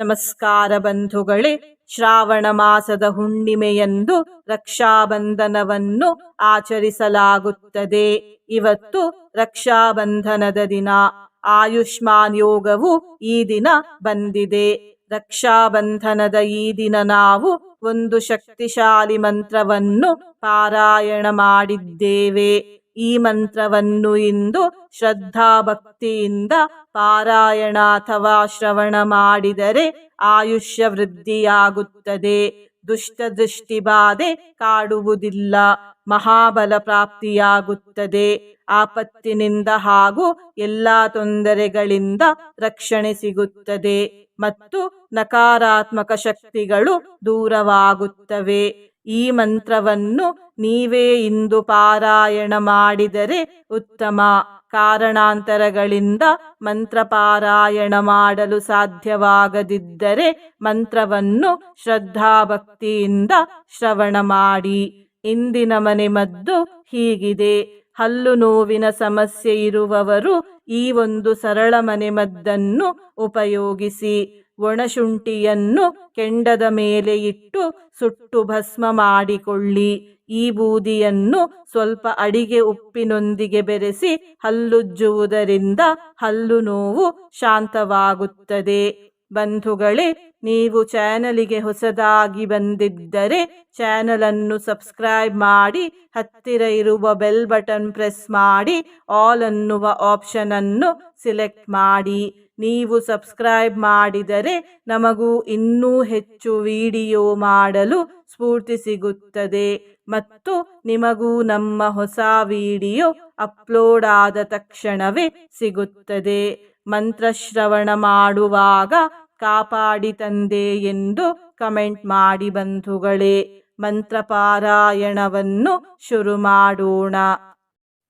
ನಮಸ್ಕಾರ ಬಂಧುಗಳೇ, ಶ್ರಾವಣ ಮಾಸದ ಹುಣ್ಣಿಮೆಯಂದು ರಕ್ಷಾಬಂಧನವನ್ನು ಆಚರಿಸಲಾಗುತ್ತದೆ. ಇವತ್ತು ರಕ್ಷಾಬಂಧನದ ದಿನ. ಆಯುಷ್ಮಾನ್ ಯೋಗವು ಈ ದಿನ ಬಂದಿದೆ. ರಕ್ಷಾಬಂಧನದ ಈ ದಿನ ನಾವು ಒಂದು ಶಕ್ತಿಶಾಲಿ ಮಂತ್ರವನ್ನು ಪಾರಾಯಣ ಮಾಡಿದ್ದೇವೆ. ಈ ಮಂತ್ರವನ್ನು ಇಂದು ಶ್ರದ್ಧಾಭಕ್ತಿಯಿಂದ ಪಾರಾಯಣ ಅಥವಾ ಶ್ರವಣ ಮಾಡಿದರೆ ಆಯುಷ್ಯ ವೃದ್ಧಿಯಾಗುತ್ತದೆ. ದುಷ್ಟ ದೃಷ್ಟಿ ಬಾಧೆ ಕಾಡುವುದಿಲ್ಲ. ಮಹಾಬಲ ಪ್ರಾಪ್ತಿಯಾಗುತ್ತದೆ. ಆಪತ್ತಿನಿಂದ ಹಾಗೂ ಎಲ್ಲ ತೊಂದರೆಗಳಿಂದ ರಕ್ಷಣೆ ಸಿಗುತ್ತದೆ ಮತ್ತು ನಕಾರಾತ್ಮಕ ಶಕ್ತಿಗಳು ದೂರವಾಗುತ್ತವೆ. ಈ ಮಂತ್ರವನ್ನು ನೀವೇ ಇಂದು ಪಾರಾಯಣ ಮಾಡಿದರೆ ಉತ್ತಮ ಕಾರಣಾಂತರಗಳಿಂದ ಮಂತ್ರ ಪಾರಾಯಣ ಮಾಡಲು ಸಾಧ್ಯವಾಗದಿದ್ದರೆ ಮಂತ್ರವನ್ನು ಶ್ರದ್ಧಾಭಕ್ತಿಯಿಂದ ಶ್ರವಣ ಮಾಡಿ. ಇಂದಿನ ಮನೆ ಮದ್ದು ಹೀಗಿದೆ. ಹಲ್ಲು ನೋವಿನ ಸಮಸ್ಯೆ ಇರುವವರು ಈ ಒಂದು ಸರಳ ಮನೆಮದ್ದನ್ನು ಉಪಯೋಗಿಸಿ. ಒಣಶುಂಠಿಯನ್ನು ಕೆಂಡದ ಮೇಲೆ ಇಟ್ಟು ಸುಟ್ಟು ಭಸ್ಮ ಮಾಡಿಕೊಳ್ಳಿ. ಈ ಬೂದಿಯನ್ನು ಸ್ವಲ್ಪ ಅಡಿಗೆ ಉಪ್ಪಿನೊಂದಿಗೆ ಬೆರೆಸಿ ಹಲ್ಲುಜ್ಜುವುದರಿಂದ ಹಲ್ಲು ನೋವು ಶಾಂತವಾಗುತ್ತದೆ. ಬಂಧುಗಳೇ, ನೀವು ಚಾನಲಿಗೆ ಹೊಸದಾಗಿ ಬಂದಿದ್ದರೆ ಚಾನಲನ್ನು ಸಬ್ಸ್ಕ್ರೈಬ್ ಮಾಡಿ, ಹತ್ತಿರ ಇರುವ ಬೆಲ್ ಬಟನ್ ಪ್ರೆಸ್ ಮಾಡಿ, ಆಲ್ ಅನ್ನುವ ಆಪ್ಷನನ್ನು ಸಿಲೆಕ್ಟ್ ಮಾಡಿ. ನೀವು ಸಬ್ಸ್ಕ್ರೈಬ್ ಮಾಡಿದರೆ ನಮಗೂ ಇನ್ನೂ ಹೆಚ್ಚು ವಿಡಿಯೋ ಮಾಡಲು ಸ್ಫೂರ್ತಿ ಸಿಗುತ್ತದೆ. ಮತ್ತು ನಿಮಗೂ ನಮ್ಮ ಹೊಸ ವಿಡಿಯೋ ಅಪ್ಲೋಡ್ ಆದ ತಕ್ಷಣವೇ ಸಿಗುತ್ತದೆ. ಮಂತ್ರಶ್ರವಣ ಮಾಡುವಾಗ ಕಾಪಾಡಿ ತಂದೆ ಎಂದು ಕಮೆಂಟ್ ಮಾಡಿ ಬಂಧುಗಳೇ, ಮಂತ್ರಪಾರಾಯಣವನ್ನು ಶುರು ಮಾಡೋಣ.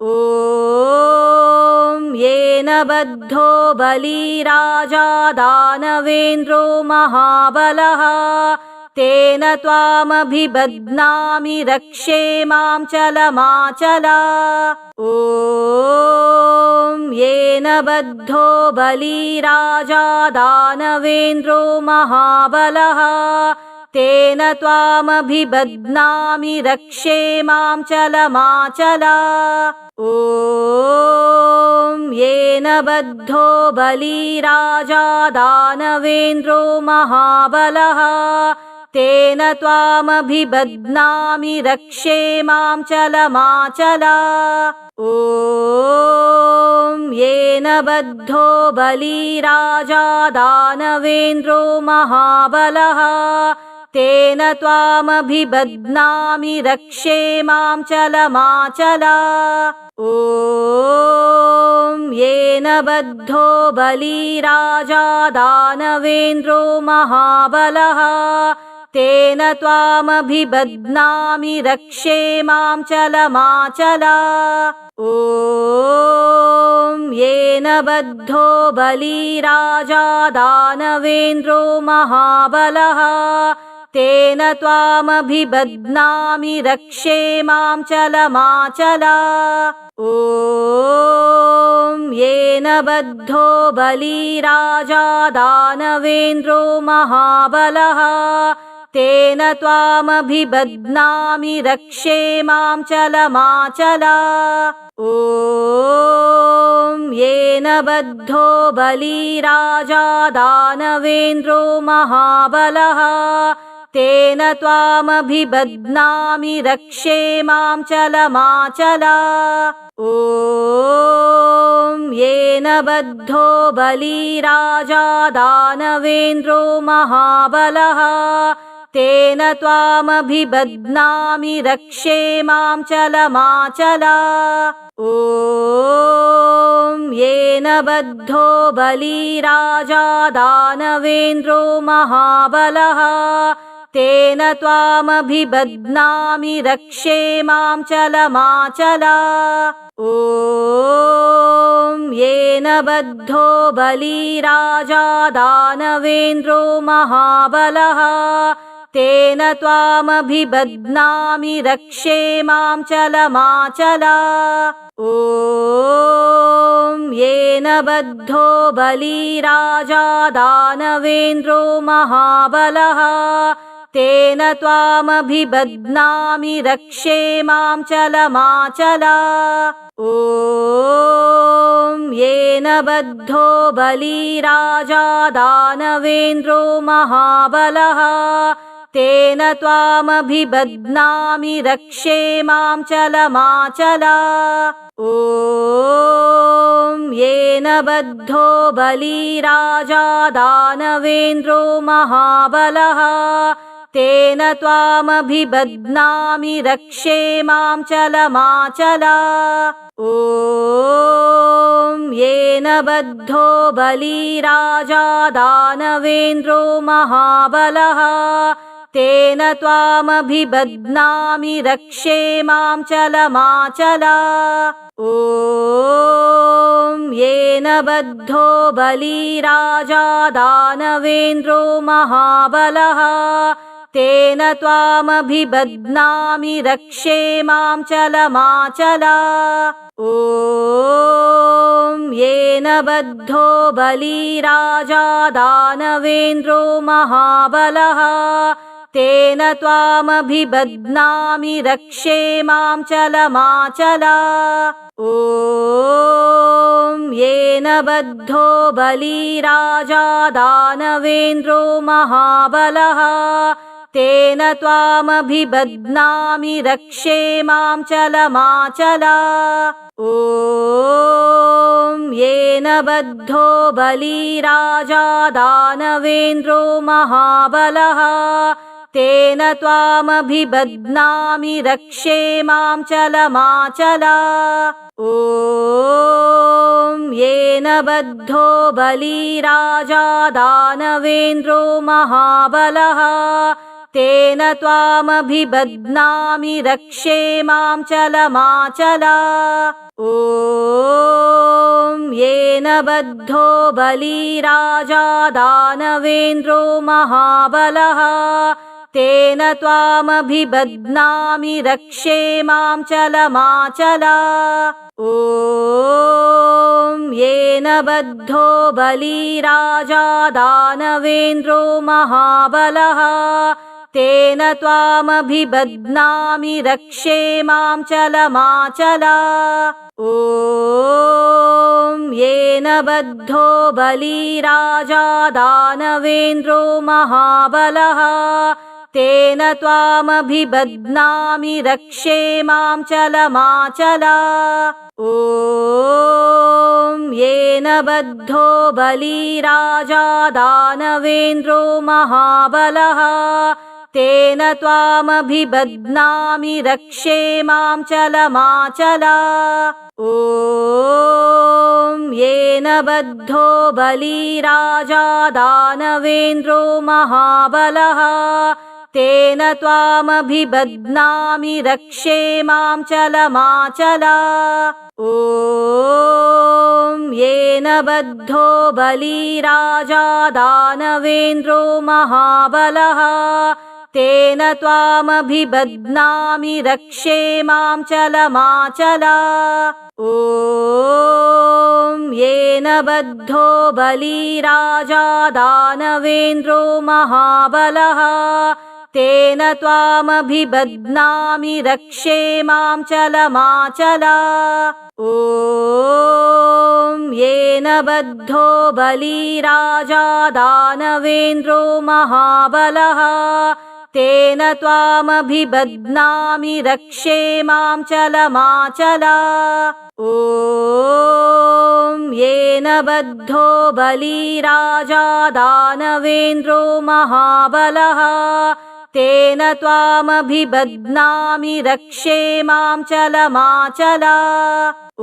ಓಂ येन बद्धो बलिराजा दानवेन्द्रो महाबलः। तेन त्वामभिबध्नामि रक्षे मां चलमाचल। ॐ येन बद्धो बलिराजा दानवेन्द्रो महाबलः। तेन त्वामभिबध्नामि रक्षे मां चलमाचल ॐ येन बद्धो बलिराजा दानवेन्द्रो महाबलः। तेन त्वामभिबध्नामि रक्षे मां चलमाचल। ॐ येन बद्धो बलिराजा दानवेन्द्रो महाबलः तेन त्वामभिबध्नामि रक्षे मां चलमाचल। ॐ येन बद्धो बलिराजा दानवेन्द्रो महाबलः। तेन त्वामभिबध्नामि रक्षे मां चलमाचल। ॐ येन बद्धो बलिराजा दानवेन्द्रो महाबलः तेन त्वामभिबध्नामि रक्षे मां चलमाचल। ॐ येन बद्धो बलिराजा दानवेन्द्रो महाबलः। तेन त्वामभिबध्नामि रक्षे मां चलमाचल। ॐ येन बद्धो बलिराजा दानवेन्द्रो महाबलः तेन त्वामभिबध्नामि रक्षे मां चलमाचल। ॐ येन बद्धो बलिराजा दानवेन्द्रो महाबलः। तेन त्वामभिबध्नामि रक्षे मां चलमाचल। ॐ येन बद्धो बलिराजा दानवेन्द्रो महाबलः तेन त्वामभिबध्नामि रक्षे मां चलमाचल। ॐ येन बद्धो बलिराजा दानवेन्द्रो महाबलः। तेन त्वामभिबध्नामि रक्षे मां चलमाचल। ॐ येन बद्धो बलिराजा दानवेन्द्रो महाबलः तेन त्वामभिबध्नामि रक्षे मां चलमाचल। ॐ येन बद्धो बलिराजा दानवेन्द्रो महाबलः। तेन त्वामभिबध्नामि रक्षे मां चलमाचल। ॐ येन बद्धो बलिराजा दानवेन्द्रो महाबलः तेन त्वामभिबध्नामि रक्षे मां चलमाचल। ॐ येन बद्धो बलिराजा दानवेन्द्रो महाबलः। तेन त्वामभिबध्नामि रक्षे मां चलमाचल। ॐ येन बद्धो बलिराजा दानवेन्द्रो महाबलः तेन त्वामभिबध्नामि रक्षे मां चलमाचल। ॐ येन बद्धो बलिराजा दानवेन्द्रो महाबलः। तेन त्वामभिबध्नामि रक्षे मां चलमाचल। ॐ येन बद्धो बलिराजा दानवेन्द्रो महाबलः तेन त्वामभिबध्नामि रक्षे मां चलमाचल। ॐ येन बद्धो बलिराजा दानवेन्द्रो महाबलः। तेन त्वामभिबध्नामि रक्षे मां चलमाचल। ॐ येन बद्धो बलिराजा दानवेन्द्रो महाबलः तेन त्वामभिबध्नामि रक्षे मां चलमाचल। ॐ येन बद्धो बलिराजा दानवेन्द्रो महाबलः। तेन त्वामभिबध्नामि रक्षे मां चलमाचल। ॐ येन बद्धो बलिराजा दानवेन्द्रो महाबलः तेन त्वामभिबध्नामि रक्षे मां चलमाचल। ॐ येन बद्धो बलिराजा दानवेन्द्रो महाबलः। तेन त्वामभिबध्नामि रक्षे मां चलमाचल। ॐ येन बद्धो बलिराजा दानवेन्द्रो महाबलः तेन त्वामभिबध्नामि रक्षे मां चलमाचल। ॐ येन बद्धो बलिराजा दानवेन्द्रो महाबलः। तेन त्वामभिबध्नामि रक्षे मां चलमाचल। ॐ येन बद्धो बलिराजा दानवेन्द्रो महाबलः तेन त्वामभिबध्नामि रक्षे मां चलमाचल। ॐ येन बद्धो बलिराजा दानवेन्द्रो महाबलः। तेन त्वामभिबध्नामि रक्षे मां चलमाचल। ॐ येन बद्धो बलिराजा दानवेन्द्रो महाबलः तेन त्वामभिबध्नामि रक्षे मां चलमाचल। ॐ येन बद्धो बलिराजा दानवेन्द्रो महाबलः। तेन त्वामभिबध्नामि रक्षे मां चलमाचल।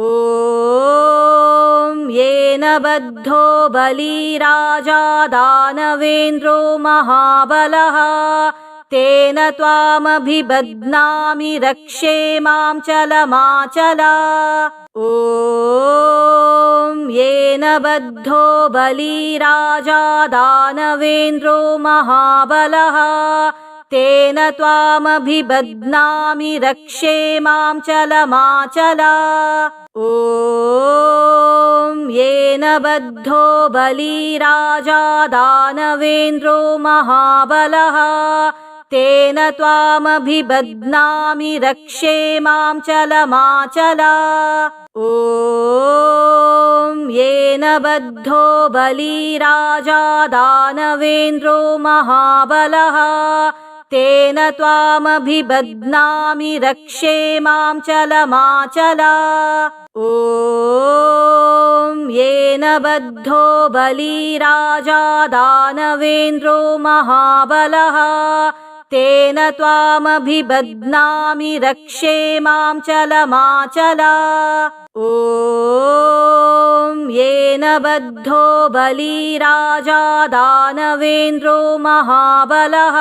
ॐ येन बद्धो बलिराजा दानवेन्द्रो महाबलः तेन त्वामभिबध्नामि रक्षे मां चलमाचल। ॐ येन बद्धो बलिराजा दानवेन्द्रो महाबलः। तेन त्वामभिबध्नामि रक्षे मां चलमाचल। ॐ येन बद्धो बलिराजा दानवेन्द्रो महाबलः तेन त्वामभिबध्नामि रक्षे मां चलमाचल। ॐ येन बद्धो बलिराजा दानवेन्द्रो महाबलः। तेन त्वामभिबध्नामि रक्षे मां चलमाचल। ॐ येन बद्धो बलिराजा दानवेन्द्रो महाबलः तेन त्वामभिबध्नामि रक्षे मां चलमाचल। ॐ येन बद्धो बलिराजा दानवेन्द्रो महाबलः।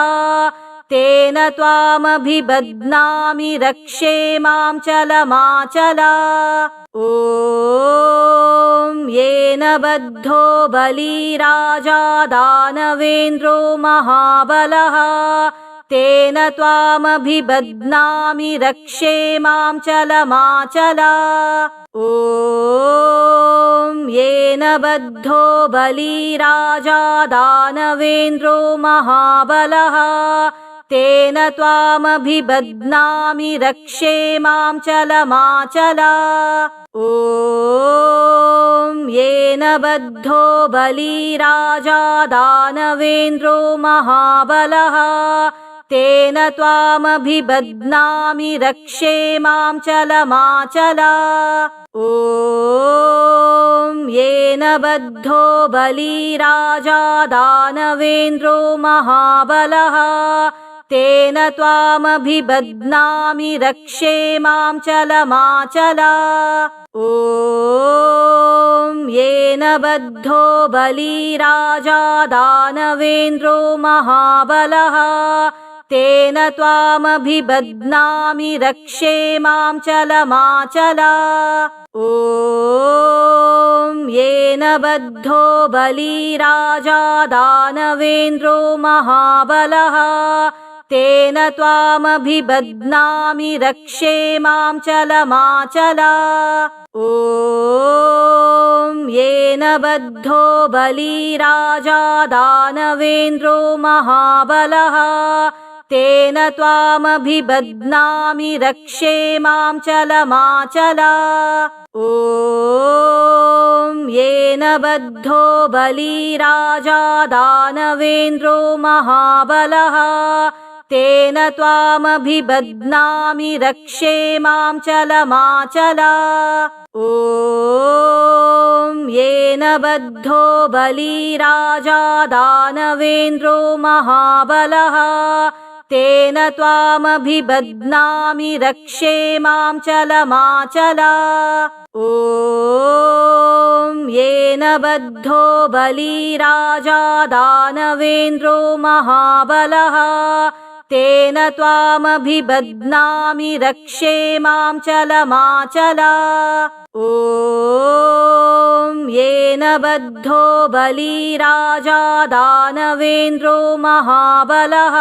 तेन त्वामभिबध्नामि रक्षे मां चलमाचल। ॐ येन बद्धो बलिराजा दानवेन्द्रो महाबलः तेन त्वामभिबध्नामि रक्षे मां चलमाचल। ॐ येन बद्धो बलिराजा दानवेन्द्रो महाबलः। तेन त्वामभिबध्नामि रक्षे मां चलमाचल। ॐ येन बद्धो बलिराजा दानवेन्द्रो महाबलः तेन त्वामभिबध्नामि रक्षे मां चलमाचल। ॐ येन बद्धो बलिराजा दानवेन्द्रो महाबलः। तेन त्वामभिबध्नामि रक्षे मां चलमाचल। ॐ येन बद्धो बलिराजा दानवेन्द्रो महाबलः तेन त्वामभिबध्नामि रक्षे मां चलमाचल। ॐ येन बद्धो बलिराजा दानवेन्द्रो महाबलः। तेन त्वामभिबध्नामि रक्षे मां चलमाचल। ॐ येन बद्धो बलिराजा दानवेन्द्रो महाबलः तेन त्वामभिबध्नामि रक्षे मां चलमाचल। ॐ येन बद्धो बलिराजा दानवेन्द्रो महाबलः। तेन त्वामभिबध्नामि रक्षे मां चलमाचल। ॐ येन बद्धो बलिराजा दानवेन्द्रो महाबलः तेन त्वामभिबध्नामि रक्षे मां चलमाचल। ॐ येन बद्धो बलिराजा दानवेन्द्रो महाबलः। तेन त्वामभिबध्नामि रक्षे मां चलमाचल। ॐ येन बद्धो बलिराजा दानवेन्द्रो महाबलः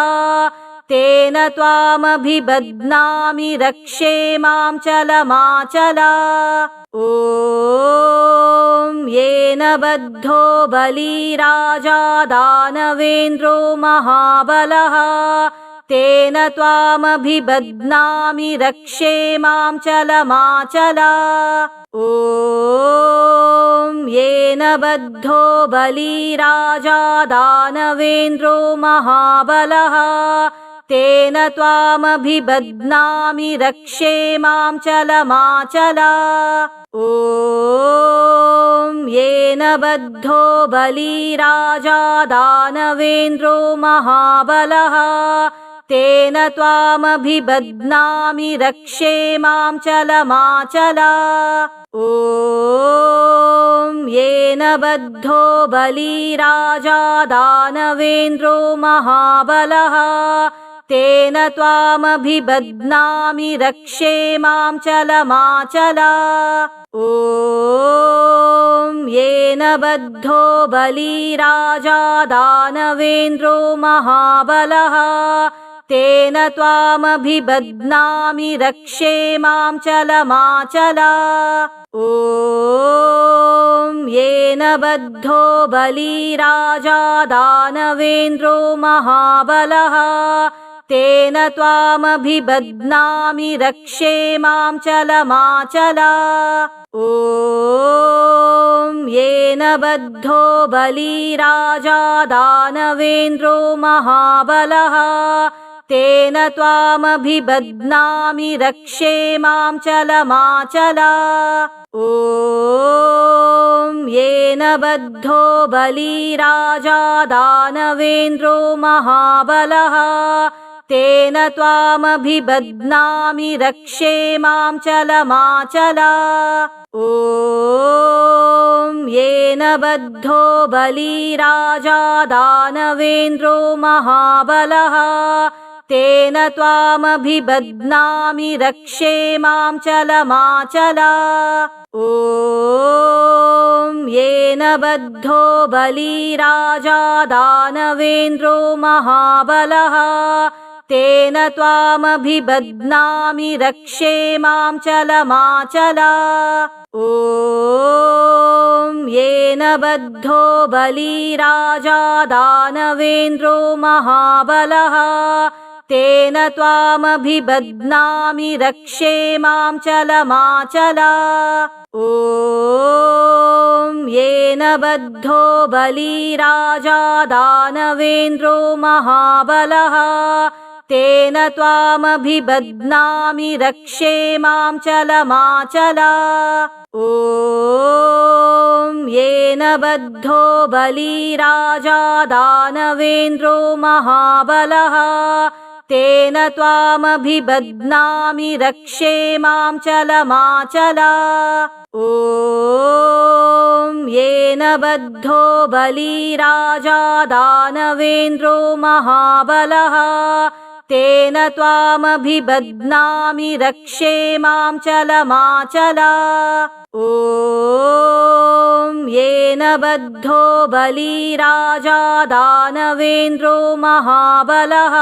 तेन त्वामभिबध्नामि रक्षे मां चलमाचल। ॐ येन बद्धो बलिराजा दानवेन्द्रो महाबलः। तेन त्वामभिबध्नामि रक्षे मां चलमाचल। ॐ येन बद्धो बलिराजा दानवेन्द्रो महाबलः तेन त्वामभिबध्नामि रक्षे मां चलमाचल। ॐ येन बद्धो बलिराजा दानवेन्द्रो महाबलः। तेन त्वामभिबध्नामि रक्षे मां चलमाचल। ॐ येन बद्धो बलिराजा दानवेन्द्रो महाबलः तेन त्वामभिबध्नामि रक्षे मां चलमाचल। ॐ येन बद्धो बलिराजा दानवेन्द्रो महाबलः। तेन त्वामभिबध्नामि रक्षे मां चलमाचला। ॐ येन बद्धो बलिराजा दानवेन्द्रो महाबलः तेन त्वामभिबध्नामि रक्षे मां चलमाचला। ॐ येन बद्धो बलिराजा दानवेन्द्रो महाबलः। तेन त्वामभिबध्नामि रक्षे मां चलमाचला। ॐ येन बद्धो बलिराजा दानवेन्द्रो महाबलः तेन त्वामभिबध्नामि रक्षे मां चलमाचला। ॐ येन बद्धो बलिराजा दानवेन्द्रो महाबलः। तेन त्वामभिबध्नामि रक्षे मां चलमाचला। ॐ येन बद्धो बलिराजा दानवेन्द्रो महाबलः तेन त्वामभिबध्नामि रक्षे मां चलमाचला। ॐ येन बद्धो बलिराजा दानवेन्द्रो महाबलः। तेन त्वामभिबध्नामि रक्षे मां चलमाचला। ॐ येन बद्धो बलिराजा दानवेन्द्रो महाबलः तेन त्वामभिबध्नामि रक्षे मां चलमाचला। ॐ येन बद्धो बलिराजा दानवेन्द्रो महाबलः। तेन त्वामभिबध्नामि रक्षे मां चलमाचला। ॐ येन बद्धो बलिराजा दानवेन्द्रो महाबलः तेन त्वामभिबध्नामि रक्षे मां चलमाचला। ॐ येन बद्धो बलिराजा दानवेन्द्रो महाबलः।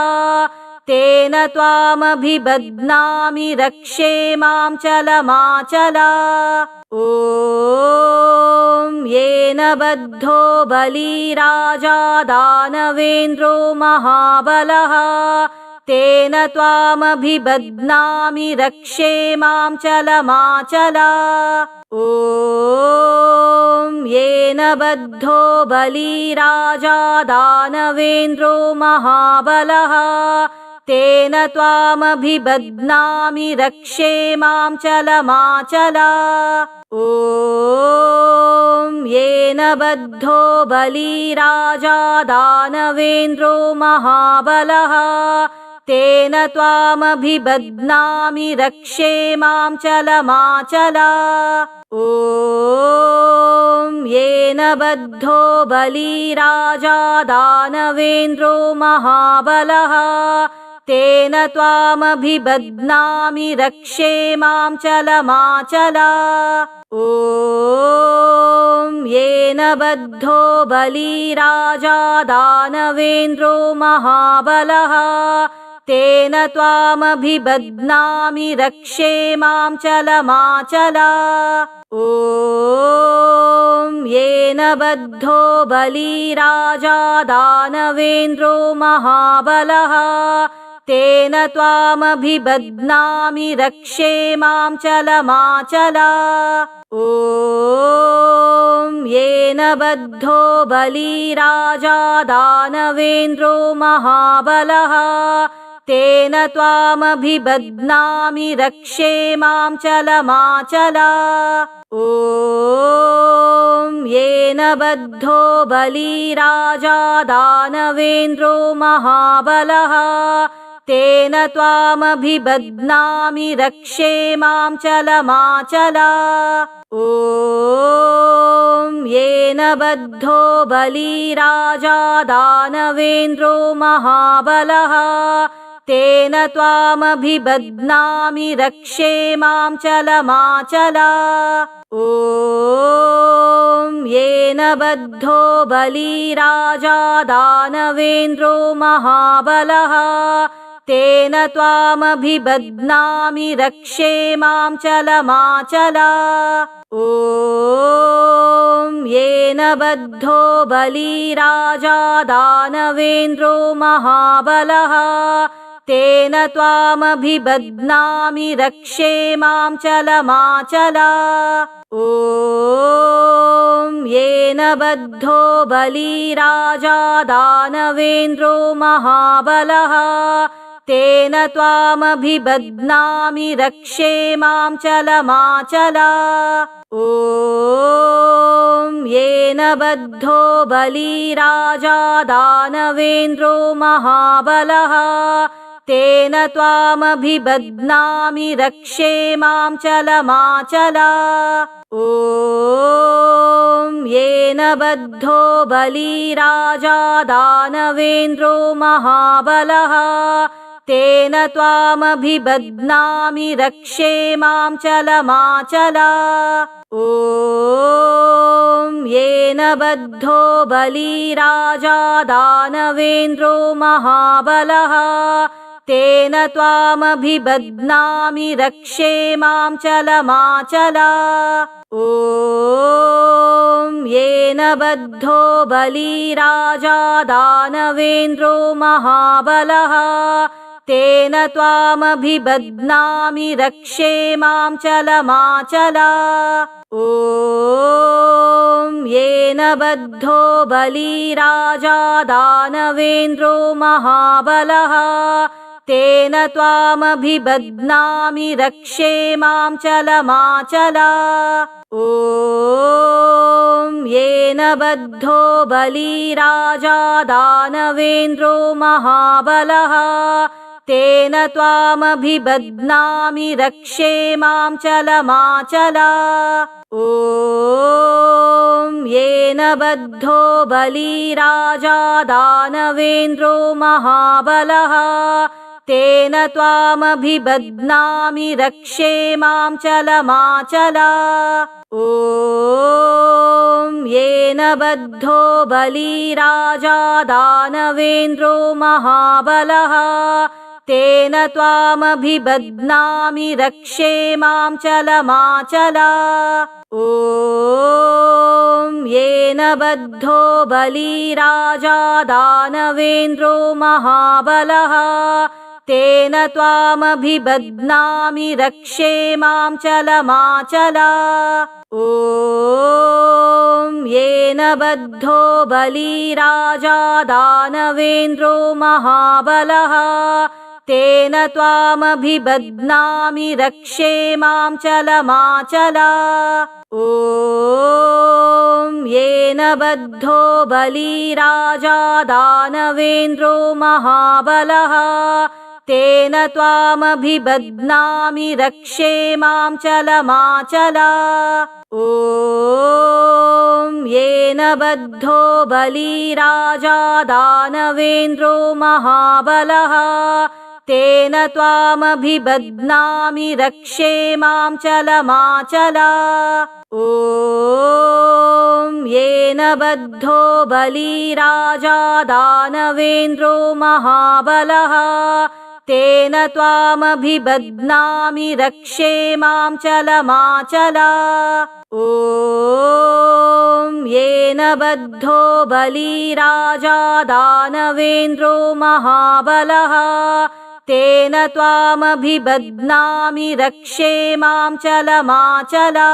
तेन त्वामभिबध्नामि रक्षे मां चलमाचला। ॐ येन बद्धो बलिराजा दानवेन्द्रो महाबलः तेन त्वामभिबध्नामि रक्षे मां चलमाचला। ॐ येन बद्धो बलिराजा दानवेन्द्रो महाबलः। तेन त्वामभिबध्नामि रक्षे मां चलमाचला। ॐ येन बद्धो बलिराजा दानवेन्द्रो महाबलः तेन त्वामभिबध्नामि रक्षे मां चलमाचला। ॐ येन बद्धो बलिराजा दानवेन्द्रो महाबलः। तेन त्वामभिबध्नामि रक्षे मां चलमाचला। ॐ येन बद्धो बलिराजा दानवेन्द्रो महाबलः तेन त्वामभिबध्नामि रक्षे मां चलमाचला। ॐ येन बद्धो बलिराजा दानवेन्द्रो महाबलः। तेन त्वामभिबध्नामि रक्षे मां चलमाचला। ॐ येन बद्धो बलिराजा दानवेन्द्रो महाबलः तेन त्वामभिबध्नामि रक्षे मां चलमाचला। ॐ येन बद्धो बलिराजा दानवेन्द्रो महाबलः। तेन त्वामभिबध्नामि रक्षे मां चलमाचला। ॐ येन बद्धो बलिराजा दानवेन्द्रो महाबलः तेन त्वामभिबध्नामि रक्षे मां चलमाचला। ॐ येन बद्धो बलिराजा दानवेन्द्रो महाबलः। तेन त्वामभिबध्नामि रक्षे मां चलमाचला। ॐ येन बद्धो बलिराजा दानवेन्द्रो महाबलः तेन त्वामभिबध्नामि रक्षे मां चलमाचला। ॐ येन बद्धो बलिराजा दानवेन्द्रो महाबलः। तेन त्वामभिबध्नामि रक्षे मां चलमाचला। ॐ येन बद्धो बलिराजा दानवेन्द्रो महाबलः तेन त्वामभिबध्नामि रक्षे मां चलमाचला। ॐ येन बद्धो बलिराजा दानवेन्द्रो महाबलः। तेन त्वामभिबध्नामि रक्षे मां चलमाचला। ॐ येन बद्धो बलिराजा दानवेन्द्रो महाबलः तेन त्वामभिबध्नामि रक्षे मां चलमाचला। ॐ येन बद्धो बलिराजा दानवेन्द्रो महाबलः। तेन त्वामभिबध्नामि रक्षे मां चलमाचला। ॐ येन बद्धो बलिराजा दानवेन्द्रो महाबलः तेन त्वामभिबध्नामि रक्षे मां चलमाचला। ॐ येन बद्धो बलिराजा दानवेन्द्रो महाबलः। तेन त्वामभिबध्नामि रक्षे मां चलमाचला। ॐ येन बद्धो बलिराजा दानवेन्द्रो महाबलः तेन त्वामभिबध्नामि रक्षे मां चलमाचला। ॐ येन बद्धो बलिराजा दानवेन्द्रो महाबलः। तेन त्वामभिबध्नामि रक्षे मां चलमाचला। ॐ येन बद्धो बलिराजा दानवेन्द्रो महाबलः तेन त्वामभिबध्नामि रक्षे मां चलमाचला। ॐ येन बद्धो बलिराजा दानवेन्द्रो महाबलः। तेन त्वामभिबध्नामि रक्षे मां चलमाचला। ॐ येन बद्धो बलिराजा दानवेन्द्रो महाबलः तेन त्वामभिबध्नामि रक्षे मां चलमाचला। ॐ येन बद्धो बलिराजा दानवेन्द्रो महाबलः। तेन त्वामभिबध्नामि रक्षे मां चलमाचला। ॐ येन बद्धो बलिराजा दानवेन्द्रो महाबलः तेन त्वामभिबध्नामि रक्षे मां चलमाचला। ॐ येन बद्धो बलिराजा दानवेन्द्रो महाबलः। तेन त्वामभिबध्नामि रक्षे मां चलमाचला।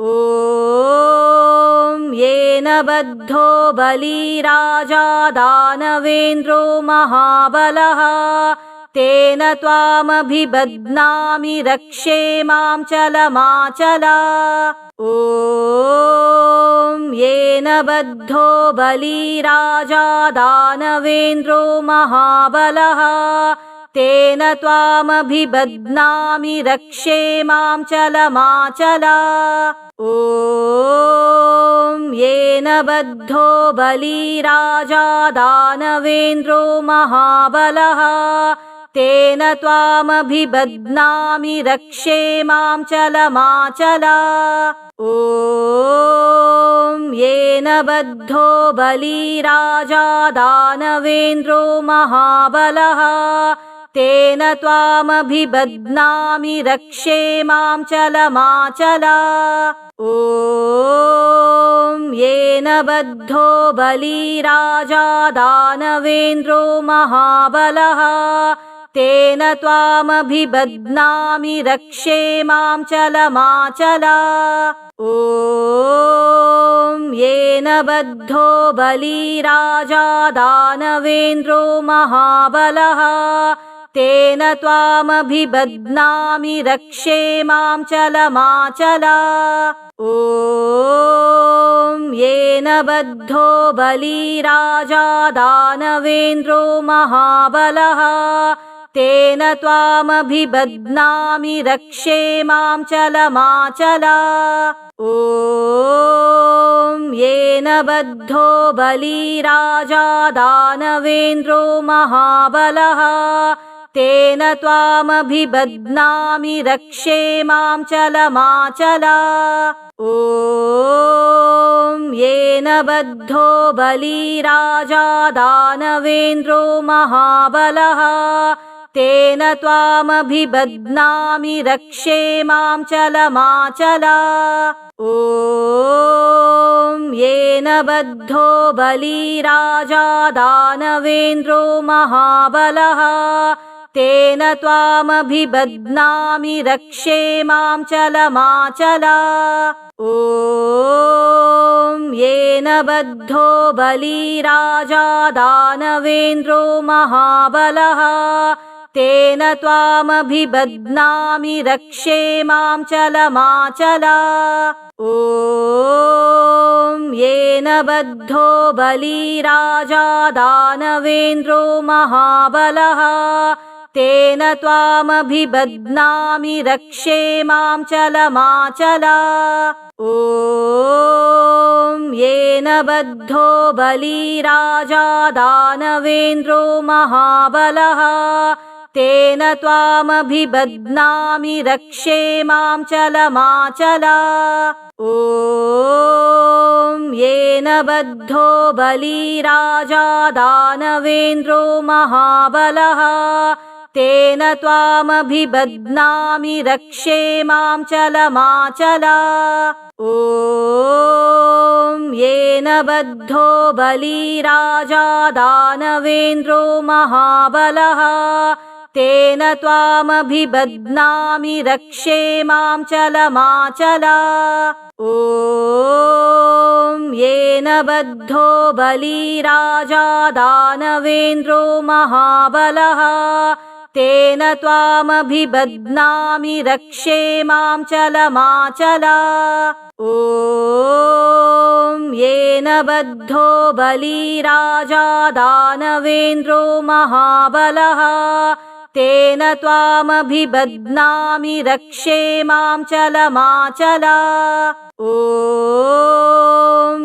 ॐ येन बद्धो बलिराजा दानवेन्द्रो महाबलः तेन त्वामभिबध्नामि रक्षे मां चलमाचला। ॐ येन बद्धो बलिराजा दानवेन्द्रो महाबलः। तेन त्वामभिबध्नामि रक्षे मां चलमाचला। ॐ येन बद्धो बलिराजा दानवेन्द्रो महाबलः तेन त्वामभिबध्नामि रक्षे मां चलमाचला। ॐ येन बद्धो बलिराजा दानवेन्द्रो महाबलः। तेन त्वामभिबध्नामि रक्षे मां चलमाचला। ॐ येन बद्धो बलिराजा दानवेन्द्रो महाबलः तेन त्वामभिबध्नामि रक्षे मां चलमाचला। ॐ येन बद्धो बलिराजा दानवेन्द्रो महाबलः। तेन त्वामभिबध्नामि रक्षे मां चलमाचला। ॐ येन बद्धो बलिराजा दानवेन्द्रो महाबलः तेन त्वामभिबध्नामि रक्षे मां चलमाचला। ॐ येन बद्धो बलिराजा दानवेन्द्रो महाबलः। तेन त्वामभिबध्नामि रक्षे मां चलमाचला। ॐ येन बद्धो बलिराजा दानवेन्द्रो महाबलः तेन त्वामभिबध्नामि रक्षे मां चलमाचला। ॐ येन बद्धो बलिराजा दानवेन्द्रो महाबलः। तेन त्वामभिबध्नामि रक्षे मां चलमाचला। ॐ येन बद्धो बलिराजा दानवेन्द्रो महाबलः तेन त्वामभिबध्नामि रक्षे मां चलमाचला। ॐ येन बद्धो बलिराजा दानवेन्द्रो महाबलः। तेन त्वामभिबध्नामि रक्षे मां चलमाचला। ॐ येन बद्धो बलिराजा दानवेन्द्रो महाबलः तेन त्वामभिबध्नामि रक्षे मां चलमाचला। ॐ येन बद्धो बलिराजा दानवेन्द्रो महाबलः। तेन त्वामभिबध्नामि रक्षे मां चलमाचला। ॐ येन बद्धो बलिराजा दानवेन्द्रो महाबलः तेन त्वामभिबध्नामि रक्षे मां चलमाचला। ॐ येन बद्धो बलिराजा दानवेन्द्रो महाबलः। तेन त्वामभिबध्नामि रक्षे मां चलमाचला। ॐ येन बद्धो बलिराजा दानवेन्द्रो महाबलः तेन त्वामभिबध्नामि रक्षे मां चलमाचला। ॐ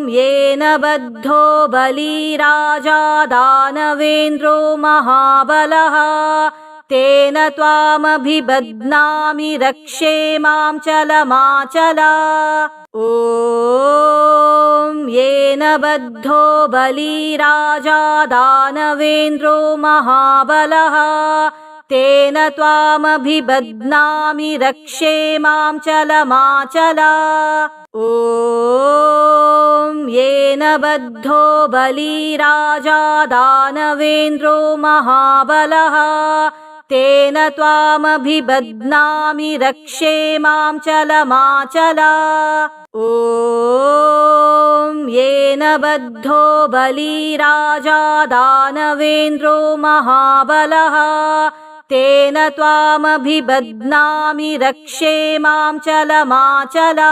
येन बद्धो बलिराजा दानवेन्द्रो महाबलः। तेन त्वामभिबध्नामि रक्षे मां चलमाचला। ॐ येन बद्धो बलिराजा दानवेन्द्रो महाबलः तेन त्वामभिबध्नामि रक्षे मां चलमाचला। ॐ येन बद्धो बलिराजा दानवेन्द्रो महाबलः। तेन त्वामभिबध्नामि रक्षे मां चलमाचला। ॐ येन बद्धो बलिराजा दानवेन्द्रो महाबलः तेन त्वामभिबध्नामि रक्षे मां चलमाचला